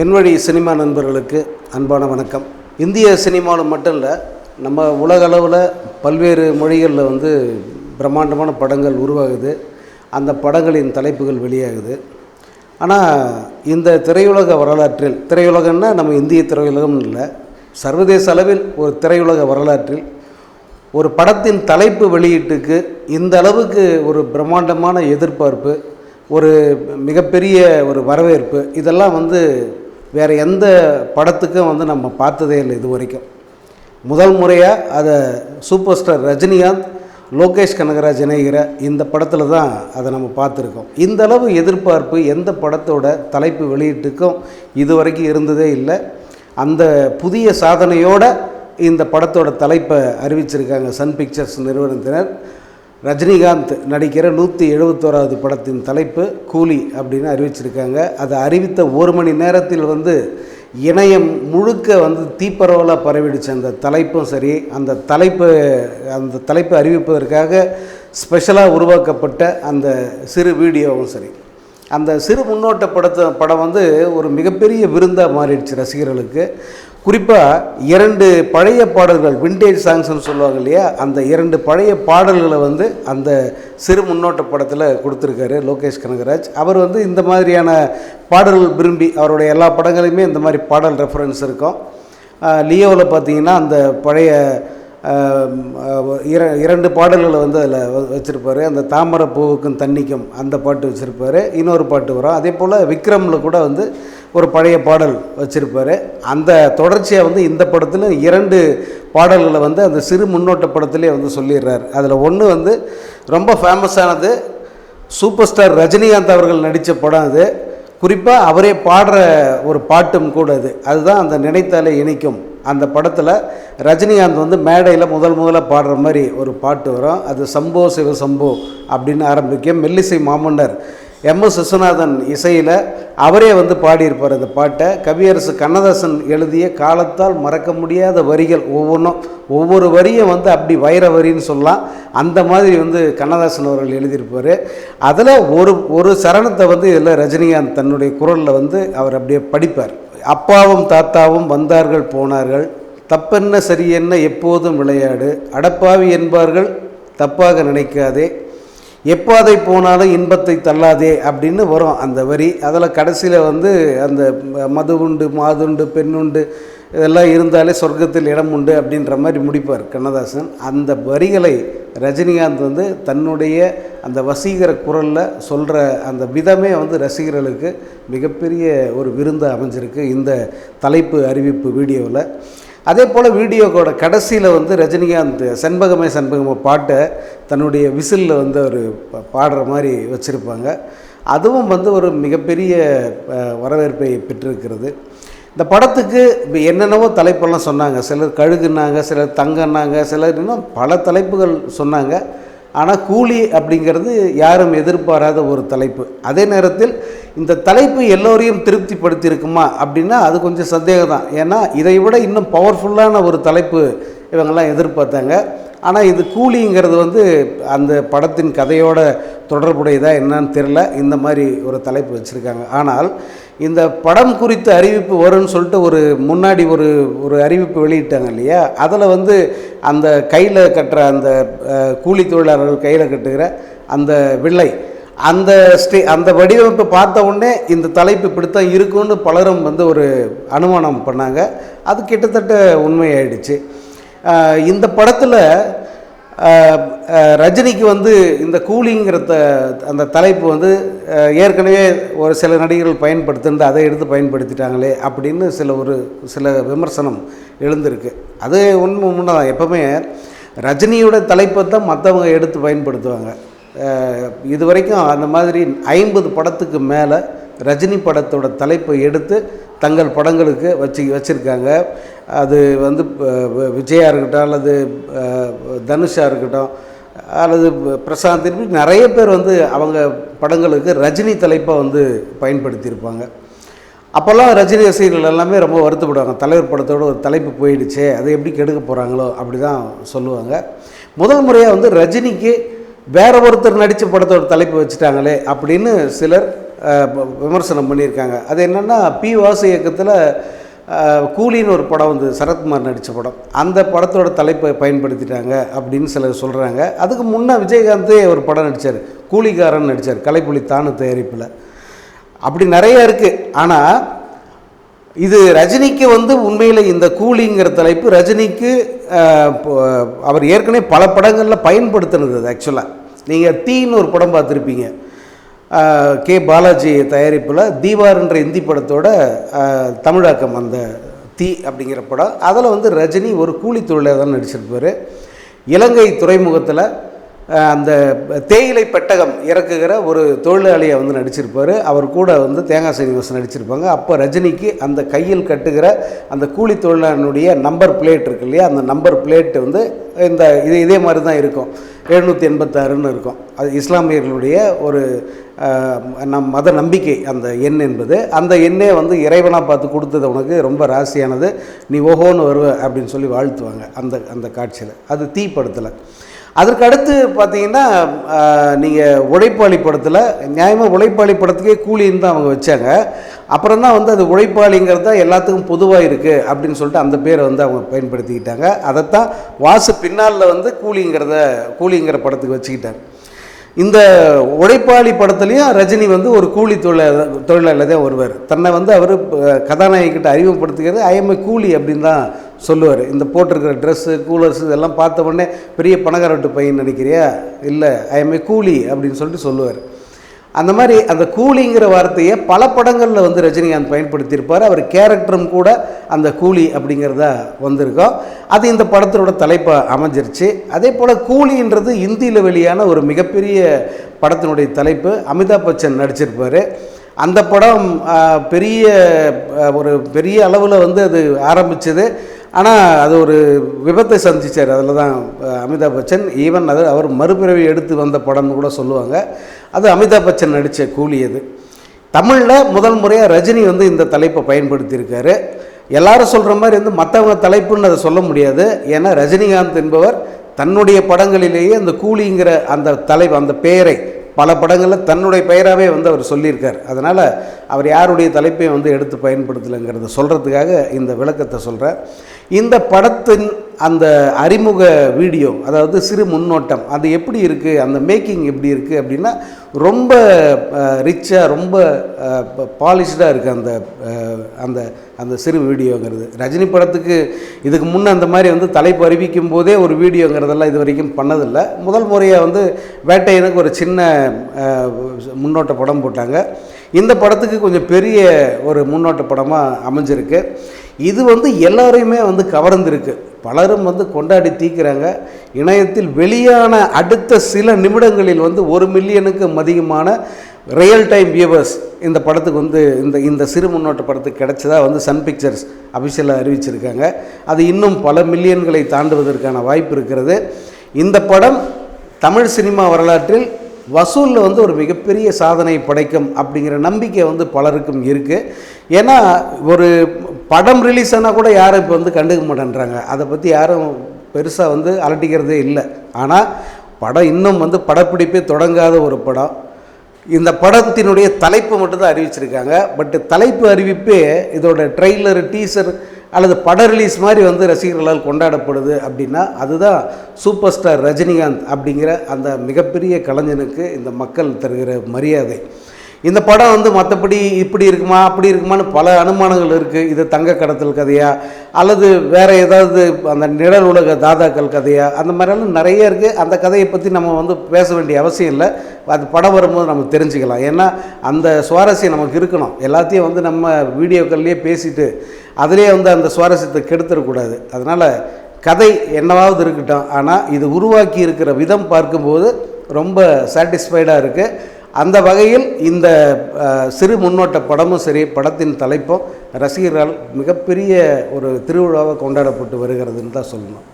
என்வழி cinema நண்பர்களுக்கு அன்பான வணக்கம். இந்திய சினிமாவில் மட்டும் இல்லை நம்ம உலக அளவில் பல்வேறு மொழிகளில் வந்து பிரம்மாண்டமான படங்கள் உருவாகுது. அந்த படங்களின் தலைப்புகள் வெளியாகுது. ஆனால் இந்த திரையுலக வரலாற்றில் திரையுலகம்னா நம்ம இந்திய திரையுலகம்னு இல்லை சர்வதேச அளவில் ஒரு திரையுலக வரலாற்றில் ஒரு படத்தின் தலைப்பு வெளியீட்டுக்கு இந்த அளவுக்கு ஒரு பிரம்மாண்டமான எதிர்பார்ப்பு ஒரு மிகப்பெரிய ஒரு வரவேற்பு இதெல்லாம் வந்து வேறு எந்த படத்துக்கும் வந்து நம்ம பார்த்ததே இல்லை இது வரைக்கும். முதல் முறையாக அதை சூப்பர் ஸ்டார் ரஜினிகாந்த் லோகேஷ் கனகராஜ் இணைகிற இந்த படத்தில் தான் அதை நம்ம பார்த்துருக்கோம். இந்த அளவு எதிர்பார்ப்பு எந்த படத்தோட தலைப்பு வெளியீட்டுக்கும் இது வரைக்கும் இருந்ததே இல்லை. அந்த புதிய சாதனையோட இந்த படத்தோட தலைப்பை அறிவிச்சிருக்காங்க சன் பிக்சர்ஸ் நிறுவனத்தினர். ரஜினிகாந்த் நடிக்கிற நூற்றி எழுபத்தோராவது படத்தின் தலைப்பு கூலி அப்படின்னு அறிவிச்சிருக்காங்க. அதை அறிவித்த ஒரு மணி நேரத்தில் வந்து இணையம் முழுக்க வந்து தீப்பரவலாக பரவிடுச்சு அந்த தலைப்பும் சரி. அந்த தலைப்பு அந்த தலைப்பை அறிவிப்பதற்காக ஸ்பெஷலாக உருவாக்கப்பட்ட அந்த சிறு வீடியோவும் சரி. அந்த சிறு முன்னோட்ட படத்தை படம் வந்து ஒரு மிகப்பெரிய விருந்தாக மாறிடுச்சு ரசிகர்களுக்கு. குறிப்பாக இரண்டு பழைய பாடல்கள் விண்டேஜ் சாங்ஸ்னு சொல்லுவாங்க இல்லையா? அந்த இரண்டு பழைய பாடல்களை வந்து அந்த சிறு முன்னோட்ட படத்தில் கொடுத்துருக்காரு லோகேஷ் கனகராஜ். அவர் வந்து இந்த மாதிரியான பாடல்கள் விரும்பி அவருடைய எல்லா படங்களையுமே இந்த மாதிரி பாடல் ரெஃபரன்ஸ் இருக்கும். லியோவில் பார்த்தீங்கன்னா அந்த பழைய இர இரண்டு பாடல்களை வந்து அதில் வச்சுருப்பாரு. அந்த தாமரை பூவுக்கும் தண்ணிக்கும் அந்த பாட்டு வச்சுருப்பார். இன்னொரு பாட்டு வரும். அதே போல் விக்ரமில் கூட வந்து ஒரு பழைய பாடல் வச்சுருப்பார். அந்த தொடர்ச்சியாக வந்து இந்த படத்தில் இரண்டு பாடல்களை வந்து அந்த சிறு முன்னோட்ட படத்திலே வந்து சொல்லிடுறாரு. அதில் ஒன்று வந்து ரொம்ப ஃபேமஸானது சூப்பர் ஸ்டார் ரஜினிகாந்த் அவர்கள் நடித்த படம் அது. குறிப்பாக அவரே பாடுற ஒரு பாட்டும் கூட அது. அதுதான் அந்த நினைத்தாலே இணைக்கும் அந்த படத்தில் ரஜினிகாந்த் வந்து மேடையில் முதல் முதல்ல பாடுற மாதிரி ஒரு பாட்டு வரும். அது சம்போ சிவ சம்போ அப்படின்னு ஆரம்பிக்கும் மெல்லிசை மாமன்னர் எம் எஸ் விஸ்வநாதன் இசையில் அவரே வந்து பாடியிருப்பார் அந்த பாட்டை. கவியரசு கண்ணதாசன் எழுதிய காலத்தால் மறக்க முடியாத வரிகள் ஒவ்வொன்றும் ஒவ்வொரு வரியும் வந்து அப்படி வைர வரின்னு சொல்லலாம். அந்த மாதிரி வந்து கண்ணதாசன் அவர்கள் எழுதியிருப்பார். அதில் ஒரு ஒரு சரணத்தை வந்து இதில் ரஜினிகாந்த் தன்னுடைய குரலில் வந்து அவர் அப்படியே படிப்பார். அப்பாவும் தாத்தாவும் வந்தார்கள் போனார்கள். தப்பென்ன சரியென்ன எப்போதும் விளையாடு. அடப்பாவி என்பார்கள் தப்பாக நினைக்காதே. எப்பாதை போனாலும் இன்பத்தை தள்ளாதே அப்படின்னு வரும் அந்த வரி. அதில் கடைசியில் வந்து அந்த மது உண்டு மாதுண்டு பெண்ணுண்டு இதெல்லாம் இருந்தாலே சொர்க்கத்தில் இடம் உண்டு அப்படின்ற மாதிரி முடிப்பார் கண்ணதாசன். அந்த வரிகளை ரஜினிகாந்த் வந்து தன்னுடைய அந்த வசீகர குரலில் சொல்கிற அந்த விதமே வந்து ரசிகர்களுக்கு மிகப்பெரிய ஒரு விருந்து அமைஞ்சிருக்கு இந்த தலைப்பு அறிவிப்பு வீடியோவில் அதே போல் வீடியோக்கோட கடைசியில் வந்து ரஜினிகாந்த் செண்பகமே செண்பகமே பாட்டை தன்னுடைய விசிலில் வந்து அவர் பா- பாடுற மாதிரி வச்சுருப்பாங்க. அதுவும் வந்து ஒரு மிகப்பெரிய வரவேற்பை பெற்றிருக்கிறது. இந்த படத்துக்கு இப்போ என்னென்னவோ தலைப்பெல்லாம் சொன்னாங்க. சிலர் கழுகுனாங்க சிலர் தங்கன்னாங்க சிலர் இன்னும் பல தலைப்புகள் சொன்னாங்க. ஆனால் கூலி அப்படிங்கிறது யாரும் எதிர்பாராத ஒரு தலைப்பு. அதே நேரத்தில் இந்த தலைப்பு எல்லோரையும் திருப்திப்படுத்தியிருக்குமா அப்படின்னா அது கொஞ்சம் சந்தேகம் தான் ஏன்னா இதை விட இன்னும் பவர்ஃபுல்லான ஒரு தலைப்பு இவங்கெல்லாம் எதிர்பார்த்தாங்க. ஆனால் இது கூலிங்கிறது வந்து அந்த படத்தின் கதையோட தொடர்புடையதாக என்னன்னு தெரில இந்த மாதிரி ஒரு தலைப்பு வச்சுருக்காங்க. ஆனால் இந்த படம் குறித்த அறிவிப்பு வரும்னு சொல்லிட்டு ஒரு முன்னாடி ஒரு ஒரு அறிவிப்பு வெளியிட்டாங்க இல்லையா? அதில் வந்து அந்த கையில் கட்டுற அந்த கூலி தொழிலாளர்கள் கையில் கட்டுகிற அந்த வில்லை அந்த ஸ்டே அந்த வடிவமைப்பை பார்த்த உடனே இந்த தலைப்பு இப்படித்தான் இருக்கும்னு பலரும் வந்து ஒரு அனுமானம் பண்ணாங்க. அது கிட்டத்தட்ட உண்மையாயிடுச்சு. இந்த படத்தில் ரஜினிக்கு வந்து இந்த கூலிங்கிற அந்த தலைப்பு வந்து ஏற்கனவே ஒரு சில நடிகர்கள் பயன்படுத்திருந்து அதை எடுத்து பயன்படுத்திட்டாங்களே அப்படின்னு சில ஒரு சில விமர்சனம் எழுந்திருக்கு. அது உண்மை உண்மைதான் எப்போவுமே ரஜினியோட தலைப்பை தான் மற்றவங்க எடுத்து பயன்படுத்துவாங்க. இது வரைக்கும் அந்த மாதிரி ஐம்பது படத்துக்கு மேலே ரஜினி படத்தோட தலைப்பை எடுத்து தங்கள் படங்களுக்கு வச்சு வச்சுருக்காங்க. அது வந்து விஜயாக விஜயா இருக்கட்டும் அல்லது தனுஷாக இருக்கட்டும் அல்லது பிரசாந்த் இப்படி நிறைய பேர் வந்து அவங்க படங்களுக்கு ரஜினி தலைப்பாக வந்து பயன்படுத்தியிருப்பாங்க. அப்போல்லாம் ரஜினி ரசிகர்கள் எல்லாமே ரொம்ப வருத்தப்படுவாங்க. தலைவர் படத்தோட ஒரு தலைப்பு போயிடுச்சே அதை எப்படி கெடுக்க போகிறாங்களோ அப்படி தான் சொல்லுவாங்க. முதல் முறையாக வந்து ரஜினிக்கு வேற ஒருத்தர் நடித்த படத்தோட தலைப்பு வச்சுட்டாங்களே அப்படின்னு சிலர் விமர்சனம் பண்ணியிருக்காங்க. அது என்னென்னா பி வாசு இயக்கத்தில் கூலின்னு ஒரு படம் வந்து சரத்குமார் நடித்த படம். அந்த படத்தோட தலைப்பை பயன்படுத்திட்டாங்க அப்படின்னு சிலர் சொல்கிறாங்க அதுக்கு முன்னே விஜயகாந்தே ஒரு படம் நடித்தார் கூலிக்காரன் நடித்தார் கலைப்புலி தானு தயாரிப்பில். அப்படி நிறைய இருக்குது ஆனால் இது ரஜினிக்கு வந்து உண்மையில் இந்த கூலிங்கிற தலைப்பு ரஜினிக்கு இப்போ, அவர் ஏற்கனவே பல படங்களில் பயன்படுத்தினது அது ஆக்சுவலாக நீங்கள் தீன்னு ஒரு படம் பார்த்துருப்பீங்க. கே. பாலாஜி தயாரிப்பில் தீபார்ன்ற இந்தி படத்தோட தமிழாக்கம் அந்த தீ அப்படிங்கிற படம். அதில் வந்து ரஜினி ஒரு கூலி தொழிலாக தான் நடிச்சிருப்பார். இலங்கை துறைமுகத்தில் அந்த தேயிலை பெட்டகம் இறக்குகிற ஒரு தொழிலாளியை வந்து நடிச்சிருப்பார். அவர் கூட வந்து தேங்காய் சீனிவாசன் நடிச்சிருப்பாங்க. அப்போ ரஜினிக்கு அந்த கையில் கட்டுகிற அந்த கூலி தொழிலாளனுடைய நம்பர் பிளேட் இருக்கு இல்லையா? அந்த நம்பர் பிளேட் வந்து இந்த இது இதே மாதிரி தான் இருக்கும். எழுநூற்றி எண்பத்தாறுன்னு இருக்கும். அது இஸ்லாமியர்களுடைய ஒரு நம் மத நம்பிக்கை அந்த எண் என்பது. அந்த எண்ணே வந்து இறைவனாக பார்த்து கொடுத்தது உனக்கு ரொம்ப ராசியானது. நீ ஓஹோன்னு வருவ அப்படின்னு சொல்லி வாழ்த்துவாங்க அந்த அந்த காட்சியில். அது தீ படத்தில். அதற்கு அடுத்து பார்த்தீங்கன்னா நீங்கள் உழைப்பாளி படத்தில் நியாயமாக உழைப்பாளி படத்துக்கே கூலின்னு தான் அவங்க வச்சாங்க. அப்புறம் தான் வந்து அது உழைப்பாளிங்கிறது தான் எல்லாத்துக்கும் பொதுவாக இருக்குது அப்படின்னு சொல்லிட்டு அந்த பேரை வந்து அவங்க பயன்படுத்திக்கிட்டாங்க. அதைத்தான் வாசு பின்னால் வந்து கூலிங்கிறத கூலிங்கிற படத்துக்கு வச்சுக்கிட்டாங்க. இந்த உழைப்பாளி படத்துலையும் ரஜினி வந்து ஒரு கூலி தொழில தொழிலாளர் தான் வருவார். தன்னை வந்து அவர் கதாநாயகிட்ட அறிமுகப்படுத்துகிறது ஐஎம்ஏ கூலி அப்படின்னு தான் சொல்லுவார் இந்த போட்டிருக்கிற ட்ரெஸ்ஸு கூலர்ஸ் இதெல்லாம் பார்த்த உடனே பெரிய பணக்கார வீட்டு பையன் நினைக்கிறியா? இல்லை ஐ எம் ஏ கூலி அப்படின்னு சொல்லிட்டு சொல்லுவார். அந்த மாதிரி அந்த கூலிங்கிற வார்த்தையை பல படங்களில் வந்து ரஜினிகாந்த் பயன்படுத்தியிருப்பார். அவர் கேரக்டரும் கூட அந்த கூலி அப்படிங்கிறதா வந்திருக்கோம் அது இந்த படத்தினோட தலைப்பாக அமைஞ்சிருச்சு. அதே போல் கூலின்றது இந்தியில் வெளியான ஒரு மிகப்பெரிய படத்தினுடைய தலைப்பு. அமிதாப் பச்சன் நடிச்சிருப்பார். அந்த படம் பெரிய ஒரு பெரிய அளவில் வந்து அது ஆரம்பிச்சது. ஆனால் அது ஒரு விபத்தை சந்திச்சார். அதில் தான் அமிதாப் பச்சன். ஈவன் அது அவர் மறுபிறவி எடுத்து வந்த படம்னு கூட சொல்லுவாங்க. அது அமிதாப் பச்சன் நடித்த கூலி அது. தமிழில் முதல் முறையாக ரஜினி வந்து இந்த தலைப்பை பயன்படுத்தியிருக்காரு. எல்லாரும் சொல்கிற மாதிரி வந்து மற்றவங்க தலைப்புன்னு அதை சொல்ல முடியாது. ஏன்னா ரஜினிகாந்த் என்பவர் தன்னுடைய படங்களிலேயே அந்த கூலிங்கிற அந்த தலைப்பு அந்த பெயரை பல படங்களில் தன்னுடைய பெயராகவே வந்து அவர் சொல்லியிருக்கார். அதனால் அவர் யாருடைய தலைப்பையும் வந்து எடுத்து பயன்படுத்தலைங்கிறத சொல்கிறதுக்காக இந்த விளக்கத்தை சொல்கிறேன் இந்த படத்தின் அந்த அறிமுக வீடியோ அதாவது சிறு முன்னோட்டம் அது எப்படி இருக்குது அந்த மேக்கிங் எப்படி இருக்குது அப்படின்னா ரொம்ப ரிச்சாக ரொம்ப பாலிஷ்டாக இருக்குது அந்த அந்த அந்த சிறு வீடியோங்கிறது. ரஜினி படத்துக்கு இதுக்கு முன்னே அந்த மாதிரி வந்து தலைப்பு அறிவிக்கும் போதே ஒரு வீடியோங்கிறதெல்லாம் இது வரைக்கும் பண்ணதில்லை. முதல் முறையாக வந்து வேட்டையனுக்கு ஒரு சின்ன முன்னோட்ட படம் போட்டாங்க. இந்த படத்துக்கு கொஞ்சம் பெரிய ஒரு முன்னோட்ட படமாக அமைஞ்சிருக்கு. இது வந்து எல்லாரையுமே வந்து கவர்ந்திருக்கு. பலரும் வந்து கொண்டாடி தீக்கிறாங்க. இணையத்தில் வெளியான அடுத்த சில நிமிடங்களில் வந்து ஒரு மில்லியனுக்கும் அதிகமான ரியல் டைம் வியூவர்ஸ் இந்த படத்துக்கு வந்து இந்த இந்த சிறு முன்னோட்ட படத்துக்கு கிடைச்சதா வந்து சன் பிக்சர்ஸ் அபிஷியலாக அறிவிச்சிருக்காங்க. அது இன்னும் பல மில்லியன்களை தாண்டுவதற்கான வாய்ப்பு இருக்கிறது. இந்த படம் தமிழ் சினிமா வரலாற்றில் வசூலில் வந்து ஒரு மிகப்பெரிய சாதனை படைக்கும் அப்படிங்கிற நம்பிக்கை வந்து பலருக்கும் இருக்குது ஏன்னா ஒரு படம் ரிலீஸ் ஆனால் கூட யாரும் இப்போ வந்து கண்டுக்க மாட்டேன்றாங்க. அதை பற்றி யாரும் பெருசாக வந்து அலட்டிக்கிறதே இல்லை. ஆனால் படம் இன்னும் வந்து படப்பிடிப்பே தொடங்காத ஒரு படம். இந்த படத்தினுடைய தலைப்பு மட்டும்தான் அறிவிச்சிருக்காங்க. பட் தலைப்பு அறிவிப்பே இதோட ட்ரெய்லர் டீசர் அல்லது பட ரிலீஸ் மாதிரி வந்து ரசிகர்களால் கொண்டாடப்படுது அப்படின்னா அதுதான் சூப்பர் ஸ்டார் ரஜினிகாந்த் அப்படிங்கிற அந்த மிகப்பெரிய கலைஞனுக்கு இந்த மக்கள் தருகிற மரியாதை. இந்த படம் வந்து மற்றபடி இப்படி இருக்குமா அப்படி இருக்குமான்னு பல அனுமானங்கள் இருக்குது இது தங்க கடத்தல் கதையா அல்லது வேறு ஏதாவது அந்த நிழல் உலக தாதாக்கள் கதையா அந்த மாதிரிலாம் நிறைய இருக்குது அந்த கதையை பற்றி நம்ம வந்து பேச வேண்டிய அவசியம் இல்லை. அது படம் வரும்போது நம்ம தெரிஞ்சுக்கலாம். ஏன்னா அந்த சுவாரஸ்யம் நமக்கு இருக்கணும். எல்லாத்தையும் வந்து நம்ம வீடியோக்கள்லேயே பேசிட்டு அதிலே வந்து அந்த சுவாரஸ்யத்தை கெடுத்துடக்கூடாது. அதனால் கதை என்னவாவது இருக்கட்டும். ஆனால் இது உருவாக்கி இருக்கிற விதம் பார்க்கும்போது ரொம்ப சாட்டிஸ்ஃபைடாக இருக்குது அந்த வகையில் இந்த சிறு முன்னோட்ட படமும் சரி படத்தின் தலைப்பும் ரசிகர்களால் மிகப்பெரிய ஒரு திருவிழாவாக கொண்டாடப்பட்டு வருகிறதுன்னு தான் சொல்லணும்.